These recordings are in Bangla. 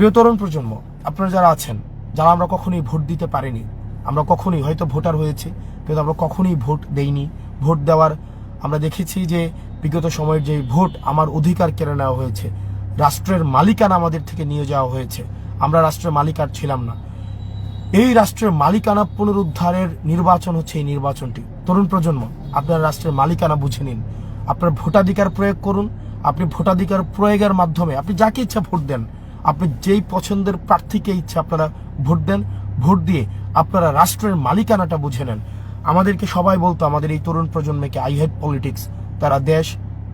প্রিয় তরুণ প্রজন্ম, আপনারা যারা আছেন, যারা আমরা কখনোই ভোট দিতে পারিনি, আমরা কখনোই হয়তো ভোটার হয়েছি, কিন্তু আমরা কখনোই ভোট দেইনি। ভোট দেওয়ার আমরা দেখেছি যে বিগত সময়ের যে ভোট আমার অধিকার কেড়ে নেওয়া হয়েছে, রাষ্ট্রের মালিকানা আমাদের থেকে নিয়ে যাওয়া হয়েছে, আমরা রাষ্ট্রের মালিকার ছিলাম না। এই রাষ্ট্রের মালিকানা পুনরুদ্ধারের নির্বাচন হচ্ছে এই নির্বাচনটি। তরুণ প্রজন্ম, আপনার রাষ্ট্রের মালিকানা বুঝে নিন। আপনার ভোটাধিকার প্রয়োগ করুন, আপনি ভোটাধিকার প্রয়োগের মাধ্যমে, আপনি যাকে ইচ্ছা ভোট দেন আপনি যেই পছন্দের প্রার্থীকে ইচ্ছে আপনারা ভোট দেন, ভোট দিয়ে আপনারা রাষ্ট্রের মালিকানাটা বুঝে নেন। আমাদেরকে সবাই বলতো, আমাদের এই তরুণ প্রজন্মকে আই হেড পলিটিক্স তারা দেশ,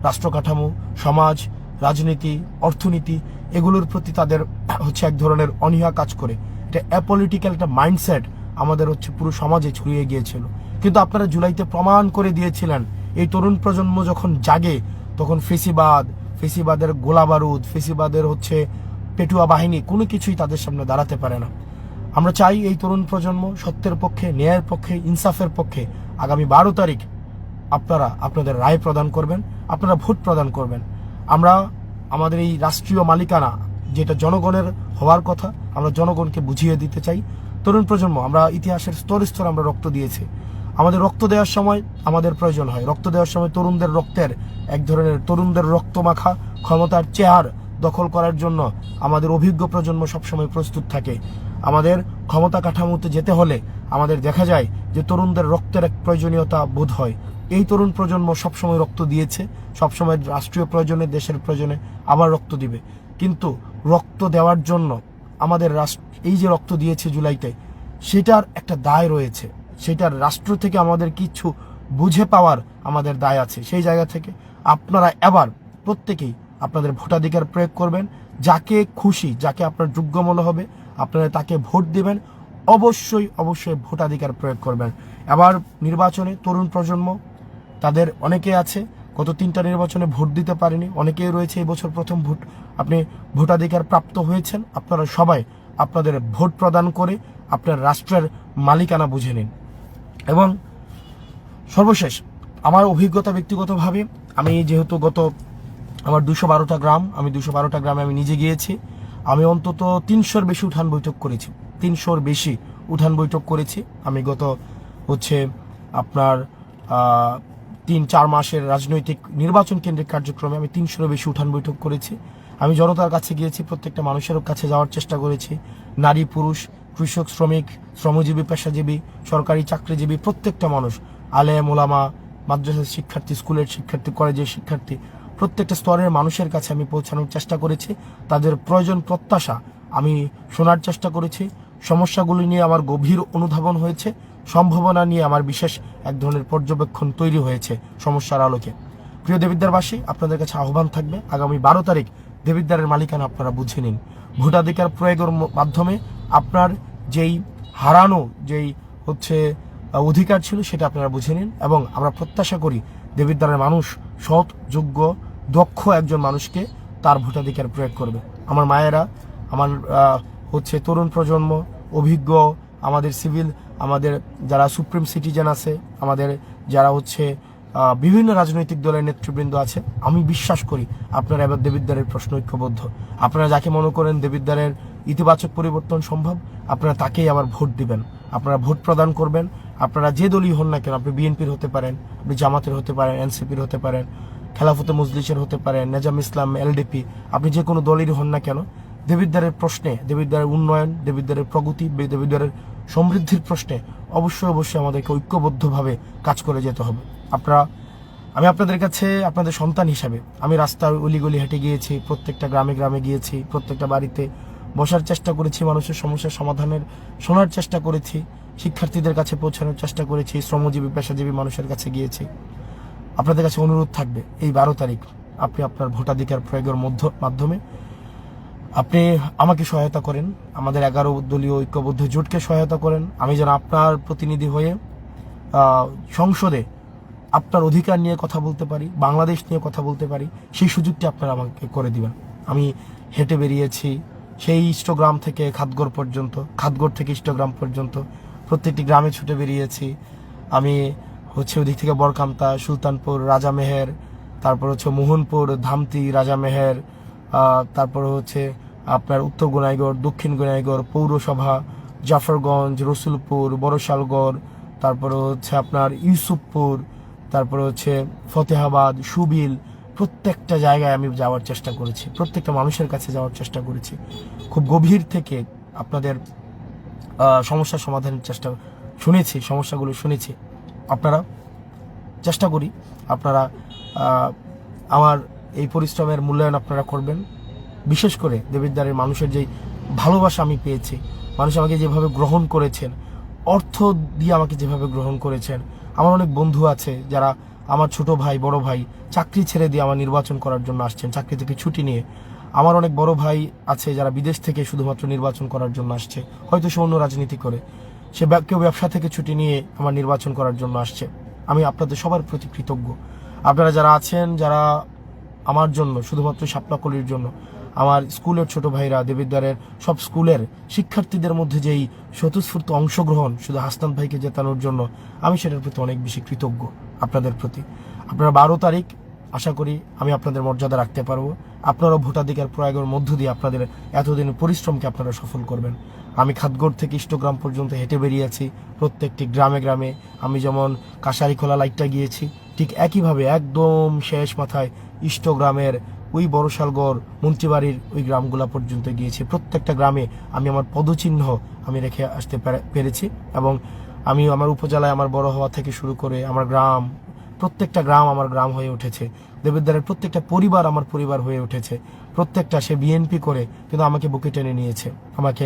রাষ্ট্র কাঠামো, সমাজ, রাজনীতি, অর্থনীতি, এগুলোর প্রতি তাদের হচ্ছে এক ধরনের অনীহা কাজ করে। এটা অ্যাপলিটিক্যাল একটা মাইন্ডসেট আমাদের হচ্ছে পুরো সমাজে ছড়িয়ে গিয়েছিল। কিন্তু আপনারা জুলাইতে প্রমাণ করে দিয়েছিলেন, এই তরুণ প্রজন্ম যখন জাগে, তখন ফেসিবাদ, ফেসিবাদের গোলা বারুদ ফেসিবাদের হচ্ছে পেটুয়া বাহিনী কোনো কিছুই তাদের সামনে দাঁড়াতে পারে না। আমরা চাই এই তরুণ প্রজন্ম সত্যের পক্ষে, ন্যায়ের পক্ষে, ইনসাফের পক্ষে আগামী বারো তারিখ আপনারা আপনাদের রায় প্রদান করবেন, আপনারা ভোট প্রদান করবেন। আমরা আমাদের এই রাষ্ট্রীয় মালিকানা যেটা জনগণের হওয়ার কথা, আমরা জনগণকে বুঝিয়ে দিতে চাই। তরুণ প্রজন্ম, আমরা ইতিহাসের স্তর স্তর আমরা রক্ত দিয়েছি। আমাদের রক্ত দেওয়ার সময় আমাদের প্রয়োজন হয়। রক্ত দেওয়ার সময় তরুণদের রক্তের, এক ধরনের তরুণদের রক্ত মাখা ক্ষমতার চেহার দখল করার জন্য আমাদের অভিজ্ঞ প্রজন্ম সবসময় প্রস্তুত থাকে। আমাদের ক্ষমতা কাঠামোতে যেতে হলে আমাদের দেখা যায় যে তরুণদের রক্তের এক প্রয়োজনীয়তা বোধ হয়। এই তরুণ প্রজন্ম সবসময় রক্ত দিয়েছে, সবসময় রাষ্ট্রীয় প্রয়োজনে, দেশের প্রয়োজনে আবার রক্ত দিবে। কিন্তু রক্ত দেওয়ার জন্য আমাদের রাষ্ট্র, এই যে রক্ত দিয়েছে জুলাইতে, সেটার একটা দায় রয়েছে। সেটার রাষ্ট্র থেকে আমাদের কিছু বুঝে পাওয়ার আমাদের দায় আছে। সেই জায়গা থেকে আপনারা এবার প্রত্যেকেই আপনাদের ভোটাধিকার প্রয়োগ করবেন, যাকে খুশি, যাকে আপনার যোগ্য মনে হবে, আপনারা তাকে ভোট দেবেন, অবশ্যই অবশ্যই ভোটাধিকার প্রয়োগ করবেন। এবার নির্বাচনে তরুণ প্রজন্ম, তাদের অনেকে আছে, গত তিনটা নির্বাচনে ভোট দিতে পারেনি, অনেকেই রয়েছে এই বছর প্রথম ভোট। আপনি ভোটাধিকার প্রাপ্ত হয়েছেন, আপনারা সবাই আপনাদের ভোট প্রদান করে আপনার রাষ্ট্রের মালিকানা বুঝে নিন। এবং সর্বশেষ, আমার অভিজ্ঞতা ব্যক্তিগতভাবে, আমি যেহেতু গত আমার দুশো বারোটা গ্রাম, আমি দুশো বারোটা গ্রামে আমি নিজে গিয়েছি। আমি অন্তত তিনশোর বেশি উঠান বৈঠক করেছি। তিনশোর বেশি উঠান বৈঠক করেছি। আমি গত হচ্ছে আপনার তিন, চার মাসের রাজনৈতিক নির্বাচন কেন্দ্রিক কার্যক্রমে আমি তিনশোর বেশি উঠান বৈঠক করেছি। আমি জনতার কাছে গিয়েছি, প্রত্যেকটা মানুষের কাছে যাওয়ার চেষ্টা করেছি। নারী, পুরুষ, কৃষক, শ্রমিক, শ্রমজীবী, পেশাজীবী, সরকারি চাকরিজীবী, প্রত্যেকটা মানুষ, আলেম, ওলামা, মাদ্রাসার শিক্ষার্থী, স্কুলের শিক্ষার্থী, কলেজের শিক্ষার্থী প্রত্যেকটা স্তরের মানুষের কাছে আমি পৌঁছানোর চেষ্টা করেছি। তাদের প্রয়োজন প্রত্যাশা আমি শোনার চেষ্টা করেছি। সমস্যাগুলি নিয়ে আমার গভীর অনুধাবন হয়েছে। সম্ভাবনা নিয়ে আমার বিশেষ এক ধরনের পর্যবেক্ষণ তৈরি হয়েছে সমস্যার আলোকে। প্রিয় দেবিদ্বারবাসী, আপনাদের কাছে আহ্বান থাকবে, আগামী বারো তারিখ দেবিদ্বারের মালিকানা আপনারা বুঝে নিন। ভোটাধিকার প্রয়োগের মাধ্যমে আপনার যেই হারানো, যেই হচ্ছে অধিকার ছিল সেটা আপনারা বুঝে নিন এবং আমরা প্রত্যাশা করি দেবিদ্বারের মানুষ সৎ, যোগ্য দক্ষ একজন মানুষকে তার ভোটাধিকার প্রয়োগ করবে। আমার মায়েরা, আমার হচ্ছে তরুণ প্রজন্ম, অভিজ্ঞ, আমাদের সিভিল, আমাদের যারা সুপ্রিম সিটিজেন আছে, আমাদের যারা হচ্ছে বিভিন্ন রাজনৈতিক দলের নেতৃবৃন্দ আছে, আমি বিশ্বাস করি আপনারা এবার দেবিদ্বারের প্রশ্ন ঐক্যবদ্ধ। আপনারা যাকে মনে করেন দেবিদ্বারের ইতিবাচক পরিবর্তন সম্ভব, আপনারা তাকেই আবার ভোট দিবেন। আপনারা ভোট প্রদান করবেন। আপনারা যে দলই হন না কেন, আপনি বিএনপির হতে পারেন, আপনি জামাতের হতে পারেন, এনসিপির হতে পারেন খেলাফতে মজলিসের হতে পারে, নেজাম ইসলাম এলডিপি আপনি যে কোনো দলেরই হন না কেন, দেবিদ্বারের প্রশ্নে, দেবিদ্বারের উন্নয়ন, দেবিদ্বারের প্রগতি, দেবিদ্বারের সমৃদ্ধির প্রশ্নে অবশ্যই অবশ্যই আমাদেরকে ঐক্যবদ্ধভাবে কাজ করে যেতে হবে। আপনারা, আমি আপনাদের কাছে আপনাদের সন্তান হিসাবে, আমি রাস্তার অলিগলি হেঁটে গিয়েছি, প্রত্যেকটা গ্রামে গ্রামে গিয়েছি, প্রত্যেকটা বাড়িতে বসার চেষ্টা করেছি, মানুষের সমস্যার সমাধানের, শোনার চেষ্টা করেছি, শিক্ষার্থীদের কাছে পৌঁছানোর চেষ্টা করেছি, শ্রমজীবী, পেশাজীবী মানুষের কাছে গিয়েছি। আপনাদের কাছে অনুরোধ থাকবে, এই বারো তারিখ আপনি আপনার ভোটাধিকার প্রয়োগের মধ্য, মাধ্যমে আপনি আমাকে সহায়তা করেন, আমাদের এগারো দলীয় ঐক্যবদ্ধ জোটকে সহায়তা করেন, আমি যেন আপনার প্রতিনিধি হয়ে সংসদে আপনার অধিকার নিয়ে কথা বলতে পারি, বাংলাদেশ নিয়ে কথা বলতে পারি, সেই সুযোগটি আপনারা আমাকে করে দিবেন। আমি হেঁটে বেরিয়েছি, সেই ইষ্টগ্রাম থেকে খাদগড় পর্যন্ত খাদগড় থেকে ইষ্টগ্রাম পর্যন্ত প্রত্যেকটি গ্রামে ছুটে বেরিয়েছি। আমি হচ্ছে ওদিক থেকে বরকামতা, সুলতানপুর রাজামেহের তারপর হচ্ছে মোহনপুর, ধামতি রাজামেহের তারপর হচ্ছে আপনার উত্তর গোনাইগড়, দক্ষিণ গোনাইগড়, পৌরসভা, জাফরগঞ্জ, রসুলপুর, বড়শালগড়, তারপরে হচ্ছে আপনার ইউসুফপুর, তারপরে হচ্ছে ফতেহাবাদ, সুবিল, প্রত্যেকটা জায়গায় আমি যাওয়ার চেষ্টা করেছি। প্রত্যেকটা মানুষের কাছে যাওয়ার চেষ্টা করেছি। খুব গভীর থেকে আপনাদের সমস্যার সমাধানের চেষ্টা শুনেছি, সমস্যাগুলো শুনেছি। আপনারা চেষ্টা করি আপনারা আমার এই পরিশ্রমের মূল্যায়ন আপনারা করবেন। বিশেষ করে দেবিদ্বারের মানুষের যেই ভালোবাসা আমি পেয়েছি, মানুষ আমাকে যেভাবে গ্রহণ করেছেন, অর্থ দিয়ে আমাকে যেভাবে গ্রহণ করেছেন, আমার অনেক বন্ধু আছে যারা আমার ছোট ভাই, বড় ভাই চাকরি ছেড়ে দিয়ে আমার নির্বাচন করার জন্য আসছেন, চাকরি থেকে ছুটি নিয়ে। আমার অনেক বড় ভাই আছে যারা বিদেশ থেকে শুধুমাত্র নির্বাচন করার জন্য আসছে, হয়তো সে অন্য রাজনীতি করে। সে কেউ ব্যবসা থেকে ছুটি নিয়ে আমার নির্বাচন করার জন্য আসছে। আমি আপনাদের সবার প্রতি কৃতজ্ঞ। আপনারা যারা আছেন, যারা আমার জন্য, শুধুমাত্র সাপলাকলির জন্য, আমার স্কুলের ছোট ভাইরা, দেবিদ্বারের সব স্কুলের শিক্ষার্থীদের মধ্যে যেই স্বতঃস্ফূর্ত অংশগ্রহণ, শুধু হাসনান ভাইকে জেতানোর জন্য, আমি সেটার প্রতি অনেক বেশি কৃতজ্ঞ আপনাদের প্রতি। আপনারা বারো তারিখ, আশা করি আমি আপনাদের মর্যাদা রাখতে পারব। আপনারাও ভোটাধিকার প্রয়োগের মধ্য দিয়ে আপনাদের এতদিনের পরিশ্রমকে আপনারা সফল করবেন। আমি খাতগড় থেকে ইষ্টগ্রাম পর্যন্ত হেঁটে বেরিয়েছি, প্রত্যেকটি গ্রামে গ্রামে। আমি যেমন কাশারিখোলা লাইটটা গিয়েছি, ঠিক একইভাবে একদম শেষ মাথায় ইষ্টগ্রামের ওই বড়শালগড় মন্ত্রীবাড়ির ওই গ্রামগুলা পর্যন্ত গিয়েছি। প্রত্যেকটা গ্রামে আমি আমার পদচিহ্ন আমি রেখে আসতে পেরে- পেরেছি এবং আমি আমার উপজেলায় আমার বড় হওয়া থেকে শুরু করে আমার গ্রাম প্রত্যেকটা গ্রাম আমার গ্রাম হয়ে উঠেছে। দেবেদ্দারের প্রত্যেকটা পরিবার আমার পরিবার হয়ে উঠেছে। প্রত্যেকটা সে বিএনপি করে কিন্তু আমাকে বুকে টেনে নিয়েছে। আমাকে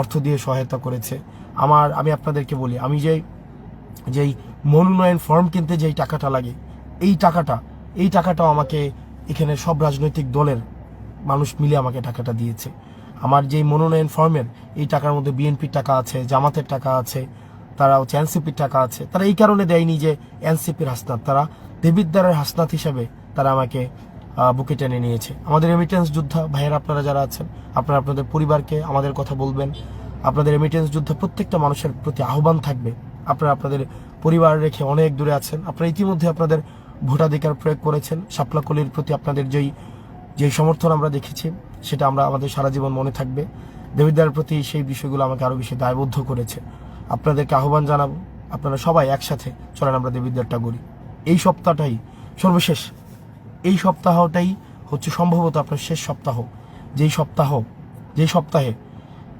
অর্থ দিয়ে সহায়তা করেছে। আমার, আমি আপনাদেরকে বলি, আমি যেই যেই মনোনয়ন ফর্ম কিনতে যেই টাকাটা লাগে, এই টাকাটা, এই টাকাটাও আমাকে এখানে সব রাজনৈতিক দলের মানুষ মিলে আমাকে টাকাটা দিয়েছে। আমার যেই মনোনয়ন ফর্মের এই টাকার মধ্যে বিএনপির টাকা আছে, জামাতের টাকা আছে তারা হচ্ছে এনসিপির টাকা আছে। তারা এই কারণে দেয়নি যে এনসিপির হাসনাত। তারা দেবিদ্বারের হাসনাত হিসাবে তারা আমাকে বুকে টেনে নিয়েছে। আমাদের রেমিটেন্স যোদ্ধা ভাইয়েরা আপনারা যারা আছেন, আপনারা আপনাদের পরিবারকে আমাদের কথা বলবেন। আপনাদের রেমিটেন্স যোদ্ধা প্রত্যেকটা মানুষের প্রতি আহ্বান থাকবে। আপনারা আপনাদের পরিবার রেখে অনেক দূরে আছেন। আপনারা ইতিমধ্যে আপনাদের ভোটাধিকার প্রয়োগ করেছেন। সাপলাকলির প্রতি আপনাদের যেই যেই সমর্থন আমরা দেখেছি, সেটা আমরা আমাদের সারা জীবন মনে থাকবে। দেবিদ্বারের প্রতি সেই বিষয়গুলো আমাকে আরও বেশি দায়বদ্ধ করেছে। আপনাদেরকে আহ্বান জানাব, আপনারা সবাই একসাথে চলেন, আমরা দেবিদ্বারটা করি এই সপ্তাহটাই সর্বশেষ। এই সপ্তাহটাই হচ্ছে সম্ভবত আপনার শেষ সপ্তাহ। যেই সপ্তাহ, যেই সপ্তাহে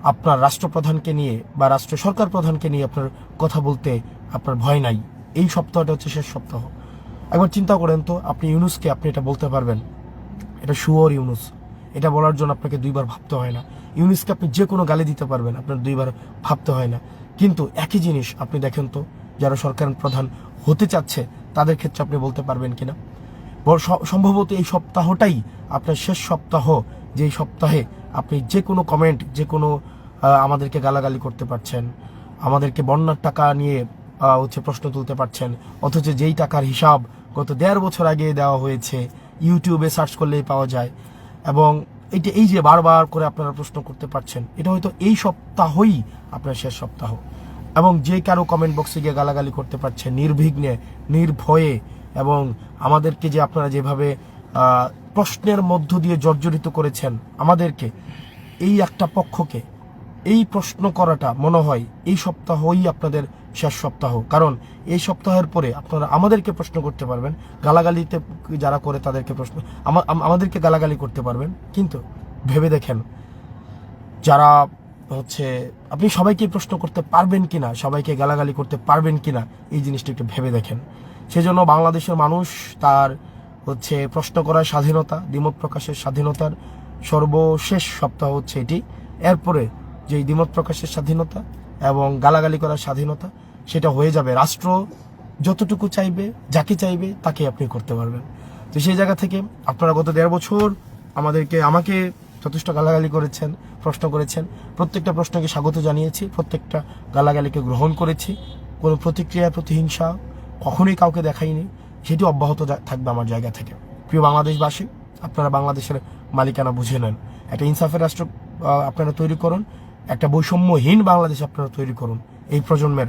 আপনার রাষ্ট্রপ্রধানকে নিয়ে বা রাষ্ট্র সরকার প্রধানকে নিয়ে আপনার কথা বলতে আপনার ভয় নাই। এই সপ্তাহটা হচ্ছে শেষ সপ্তাহ। একবার চিন্তা করেন তো, আপনি ইউনুসকে আপনি এটা বলতে পারবেন? এটা শুয়োর ইউনুস। এটা বলার জন্য আপনাকে দুইবার ভাবতে হয় না। ইউনুসকে আপনি যে কোনো গালি দিতে পারবেন, আপনার দুইবার ভাবতে হয় না। কিন্তু একই জিনিস আপনি দেখেন তো, যারা সরকার প্রধান হতে চাচ্ছে, তাদের ক্ষেত্রে আপনি বলতে পারবেন কিনা? সম্ভবত এই সপ্তাহটাই আপনার শেষ সপ্তাহ, যেই সপ্তাহে আপনি যে কোনো কমেন্ট যে কোনো আমাদেরকে গালাগালি করতে পারছেন, আমাদেরকে বন্যার টাকা নিয়ে হচ্ছে প্রশ্ন তুলতে পারছেন, অথচ যেই টাকার হিসাব গত দেড় বছর আগে দেওয়া হয়েছে ইউটিউবে সার্চ করলেই পাওয়া যায়, এবং এইটা এই যে বারবার করে আপনারা প্রশ্ন করতে পারছেন, এটা হয়তো এই সপ্তাহই আপনার শেষ সপ্তাহ। এবং যে কারও কমেন্ট বক্সে গিয়ে গালাগালি করতে পারছেন, নির্বিঘ্নে, নির্ভয়ে, এবং আমাদেরকে যে আপনারা যেভাবে প্রশ্নের মধ্য দিয়ে জর্জরিত করেছেন, আমাদেরকে, এই একটা পক্ষকে, এই প্রশ্ন করাটা মনে হয় এই সপ্তাহই আপনাদের শেষ সপ্তাহ। কারণ এই সপ্তাহের পরে আপনারা আমাদেরকে প্রশ্ন করতে পারবেন, গালাগালিতে যারা করে তাদেরকে প্রশ্ন, আমা- আম- আমাদেরকে গালাগালি করতে পারবেন। কিন্তু ভেবে দেখেন, যারা হচ্ছে, আপনি সবাইকে প্রশ্ন করতে পারবেন কিনা সবাইকে গালাগালি করতে পারবেন কিনা এই জিনিসটা একটু ভেবে দেখেন। সেজন্য বাংলাদেশের মানুষ তার হচ্ছে প্রশ্ন করার স্বাধীনতা, দ্বিমত প্রকাশের স্বাধীনতার সর্বশেষ সপ্তাহ হচ্ছে এটি। এরপরে যে দ্বিমত প্রকাশের স্বাধীনতা এবং গালাগালি করার স্বাধীনতা, সেটা হয়ে যাবে। রাষ্ট্র যতটুকু চাইবে, যাকে চাইবে, তাকে আপনি করতে পারবেন। তো সেই জায়গা থেকে আপনারা গত দেড় বছর আমাদেরকে, আমাকে যথেষ্ট গালাগালি করেছেন, প্রশ্ন করেছেন। প্রত্যেকটা প্রশ্নকে স্বাগত জানিয়েছি, প্রত্যেকটা গালাগালিকে গ্রহণ করেছি। কোনো প্রতিক্রিয়া, প্রতিহিংসা কখনোই কাউকে দেখাইনি। সেটি অব্যাহত থাকবে আমার জায়গা থেকে। প্রিয় বাংলাদেশবাসী, আপনারা বাংলাদেশের মালিকানা বুঝে নেন। একটা ইনসাফের রাষ্ট্র আপনারা তৈরি করুন। একটা বৈষম্যহীন বাংলাদেশ আপনারা তৈরি করুন। এই প্রজন্মের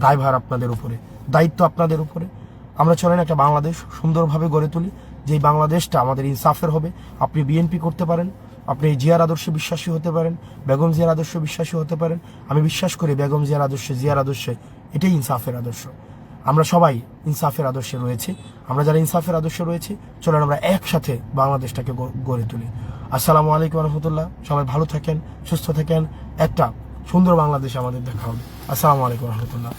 দায়ভার আপনাদের উপরে, দায়িত্ব আপনাদের উপরে। আমরা চলেন একটা বাংলাদেশ সুন্দরভাবে গড়ে তুলি, যেই বাংলাদেশটা আমাদের ইনসাফের হবে। আপনি বিএনপি করতে পারেন, আপনি জিয়ার আদর্শে বিশ্বাসী হতে পারেন, বেগম জিয়ার আদর্শে বিশ্বাসী হতে পারেন। আমি বিশ্বাস করি বেগম জিয়ার আদর্শে জিয়ার আদর্শে এটাই ইনসাফের আদর্শ। আমরা সবাই ইনসাফের আদর্শে রয়েছি। আমরা যারা ইনসাফের আদর্শে রয়েছি, চলেন আমরা একসাথে বাংলাদেশটাকে গড়ে তুলি। আসসালামু আলাইকুম রহমতুল্লাহ। সবাই ভালো থাকেন, সুস্থ থাকেন। একটা সুন্দর বাংলাদেশ আমাদের দেখা হবে। আসসালামু আলাইকুম রহমতুল্লাহ।